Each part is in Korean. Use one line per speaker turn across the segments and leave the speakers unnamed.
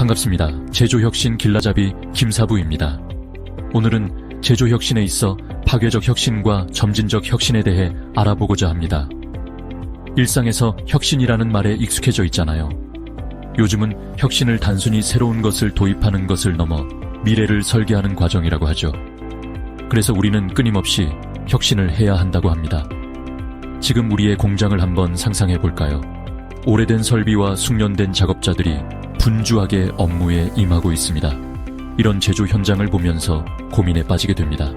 반갑습니다. 제조혁신 길라잡이 김사부입니다. 오늘은 제조혁신에 있어 파괴적 혁신과 점진적 혁신에 대해 알아보고자 합니다. 일상에서 혁신이라는 말에 익숙해져 있잖아요. 요즘은 혁신을 단순히 새로운 것을 도입하는 것을 넘어 미래를 설계하는 과정이라고 하죠. 그래서 우리는 끊임없이 혁신을 해야 한다고 합니다. 지금 우리의 공장을 한번 상상해 볼까요? 오래된 설비와 숙련된 작업자들이 분주하게 업무에 임하고 있습니다. 이런 제조 현장을 보면서 고민에 빠지게 됩니다.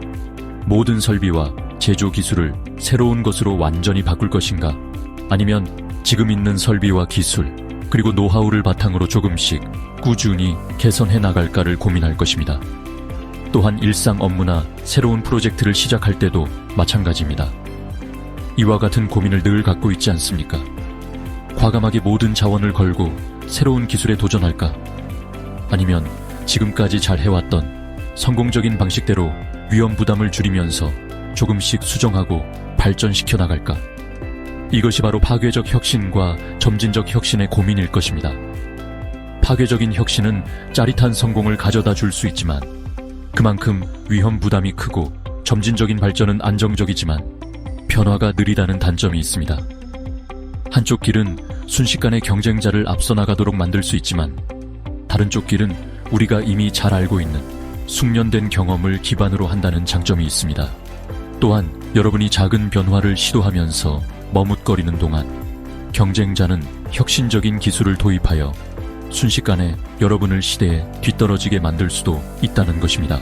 모든 설비와 제조 기술을 새로운 것으로 완전히 바꿀 것인가? 아니면 지금 있는 설비와 기술, 그리고 노하우를 바탕으로 조금씩 꾸준히 개선해 나갈까를 고민할 것입니다. 또한 일상 업무나 새로운 프로젝트를 시작할 때도 마찬가지입니다. 이와 같은 고민을 늘 갖고 있지 않습니까? 과감하게 모든 자원을 걸고 새로운 기술에 도전할까? 아니면 지금까지 잘 해왔던 성공적인 방식대로 위험 부담을 줄이면서 조금씩 수정하고 발전시켜 나갈까? 이것이 바로 파괴적 혁신과 점진적 혁신의 고민일 것입니다. 파괴적인 혁신은 짜릿한 성공을 가져다 줄 수 있지만 그만큼 위험 부담이 크고 점진적인 발전은 안정적이지만 변화가 느리다는 단점이 있습니다. 한쪽 길은 순식간에 경쟁자를 앞서 나가도록 만들 수 있지만 다른 쪽 길은 우리가 이미 잘 알고 있는 숙련된 경험을 기반으로 한다는 장점이 있습니다. 또한 여러분이 작은 변화를 시도하면서 머뭇거리는 동안 경쟁자는 혁신적인 기술을 도입하여 순식간에 여러분을 시대에 뒤떨어지게 만들 수도 있다는 것입니다.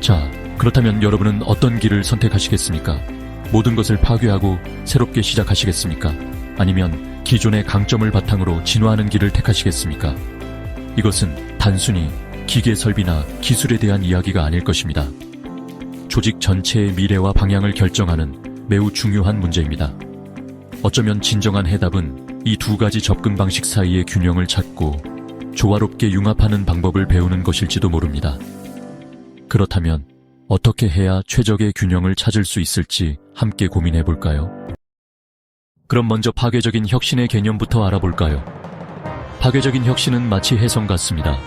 자, 그렇다면 여러분은 어떤 길을 선택하시겠습니까? 모든 것을 파괴하고 새롭게 시작하시겠습니까? 아니면 기존의 강점을 바탕으로 진화하는 길을 택하시겠습니까? 이것은 단순히 기계 설비나 기술에 대한 이야기가 아닐 것입니다. 조직 전체의 미래와 방향을 결정하는 매우 중요한 문제입니다. 어쩌면 진정한 해답은 이 두 가지 접근 방식 사이의 균형을 찾고 조화롭게 융합하는 방법을 배우는 것일지도 모릅니다. 그렇다면 어떻게 해야 최적의 균형을 찾을 수 있을지 함께 고민해 볼까요? 그럼 먼저 파괴적인 혁신의 개념부터 알아볼까요? 파괴적인 혁신은 마치 해성 같습니다.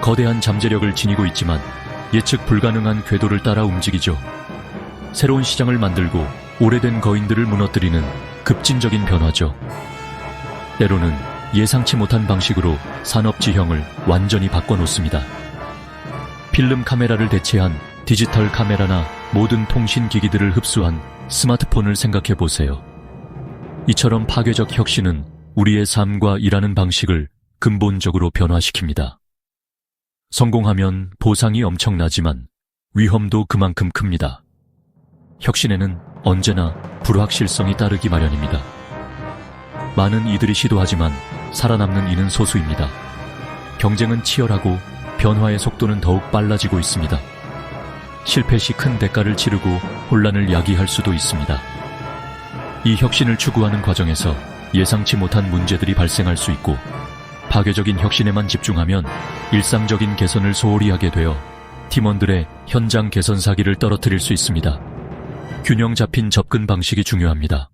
거대한 잠재력을 지니고 있지만 예측 불가능한 궤도를 따라 움직이죠. 새로운 시장을 만들고 오래된 거인들을 무너뜨리는 급진적인 변화죠. 때로는 예상치 못한 방식으로 산업 지형을 완전히 바꿔놓습니다. 필름 카메라를 대체한 디지털 카메라나 모든 통신 기기들을 흡수한 스마트폰을 생각해 보세요. 이처럼 파괴적 혁신은 우리의 삶과 일하는 방식을 근본적으로 변화시킵니다. 성공하면 보상이 엄청나지만 위험도 그만큼 큽니다. 혁신에는 언제나 불확실성이 따르기 마련입니다. 많은 이들이 시도하지만 살아남는 이는 소수입니다. 경쟁은 치열하고 변화의 속도는 더욱 빨라지고 있습니다. 실패 시 큰 대가를 치르고 혼란을 야기할 수도 있습니다. 이 혁신을 추구하는 과정에서 예상치 못한 문제들이 발생할 수 있고 파괴적인 혁신에만 집중하면 일상적인 개선을 소홀히 하게 되어 팀원들의 현장 개선 사기를 떨어뜨릴 수 있습니다. 균형 잡힌 접근 방식이 중요합니다.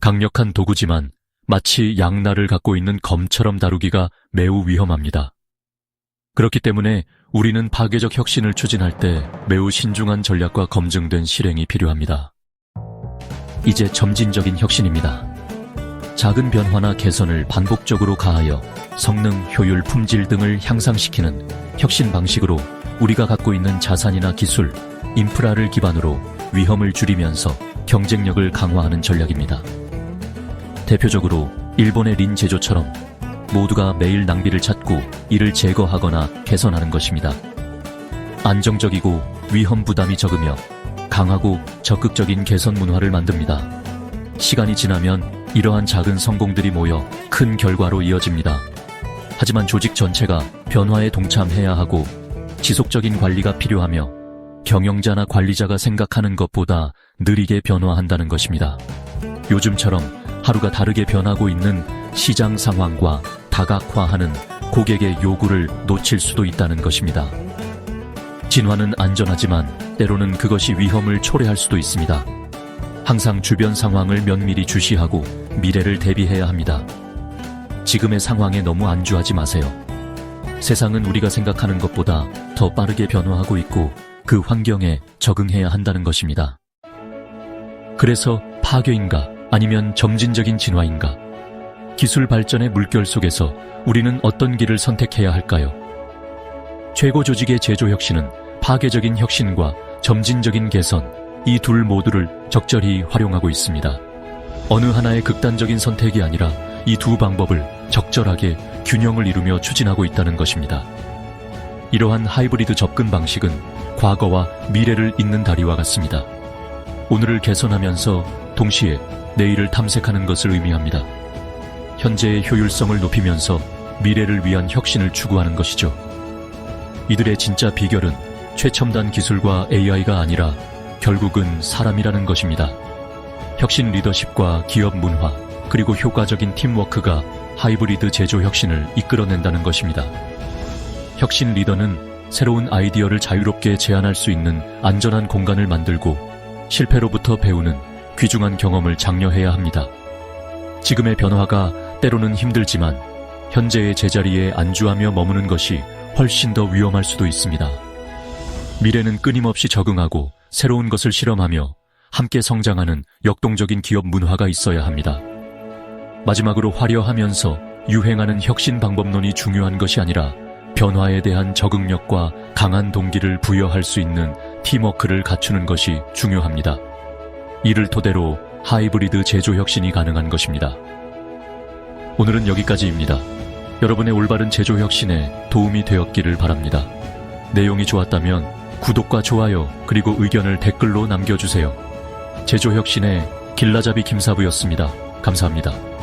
강력한 도구지만 마치 양날을 갖고 있는 검처럼 다루기가 매우 위험합니다. 그렇기 때문에 우리는 파괴적 혁신을 추진할 때 매우 신중한 전략과 검증된 실행이 필요합니다. 이제 점진적인 혁신입니다. 작은 변화나 개선을 반복적으로 가하여 성능, 효율, 품질 등을 향상시키는 혁신 방식으로 우리가 갖고 있는 자산이나 기술, 인프라를 기반으로 위험을 줄이면서 경쟁력을 강화하는 전략입니다. 대표적으로 일본의 린 제조처럼 모두가 매일 낭비를 찾고 이를 제거하거나 개선하는 것입니다. 안정적이고 위험 부담이 적으며 강하고 적극적인 개선 문화를 만듭니다. 시간이 지나면 이러한 작은 성공들이 모여 큰 결과로 이어집니다. 하지만 조직 전체가 변화에 동참해야 하고 지속적인 관리가 필요하며 경영자나 관리자가 생각하는 것보다 느리게 변화한다는 것입니다. 요즘처럼 하루가 다르게 변하고 있는 시장 상황과 다각화하는 고객의 요구를 놓칠 수도 있다는 것입니다. 진화는 안전하지만 때로는 그것이 위험을 초래할 수도 있습니다. 항상 주변 상황을 면밀히 주시하고 미래를 대비해야 합니다. 지금의 상황에 너무 안주하지 마세요. 세상은 우리가 생각하는 것보다 더 빠르게 변화하고 있고 그 환경에 적응해야 한다는 것입니다. 그래서 파괴인가 아니면 점진적인 진화인가? 기술 발전의 물결 속에서 우리는 어떤 길을 선택해야 할까요? 최고 조직의 제조 혁신은 파괴적인 혁신과 점진적인 개선, 이 둘 모두를 적절히 활용하고 있습니다. 어느 하나의 극단적인 선택이 아니라 이 두 방법을 적절하게 균형을 이루며 추진하고 있다는 것입니다. 이러한 하이브리드 접근 방식은 과거와 미래를 잇는 다리와 같습니다. 오늘을 개선하면서 동시에 내일을 탐색하는 것을 의미합니다. 현재의 효율성을 높이면서 미래를 위한 혁신을 추구하는 것이죠. 이들의 진짜 비결은 최첨단 기술과 AI가 아니라 결국은 사람이라는 것입니다. 혁신 리더십과 기업 문화, 그리고 효과적인 팀워크가 하이브리드 제조 혁신을 이끌어낸다는 것입니다. 혁신 리더는 새로운 아이디어를 자유롭게 제안할 수 있는 안전한 공간을 만들고 실패로부터 배우는 귀중한 경험을 장려해야 합니다. 지금의 변화가 때로는 힘들지만 현재의 제자리에 안주하며 머무는 것이 훨씬 더 위험할 수도 있습니다. 미래는 끊임없이 적응하고 새로운 것을 실험하며 함께 성장하는 역동적인 기업 문화가 있어야 합니다. 마지막으로 화려하면서 유행하는 혁신 방법론이 중요한 것이 아니라 변화에 대한 적응력과 강한 동기를 부여할 수 있는 팀워크를 갖추는 것이 중요합니다. 이를 토대로 하이브리드 제조 혁신이 가능한 것입니다. 오늘은 여기까지입니다. 여러분의 올바른 제조 혁신에 도움이 되었기를 바랍니다. 내용이 좋았다면 구독과 좋아요 그리고 의견을 댓글로 남겨주세요. 제조 혁신의 길라잡이 김사부였습니다. 감사합니다.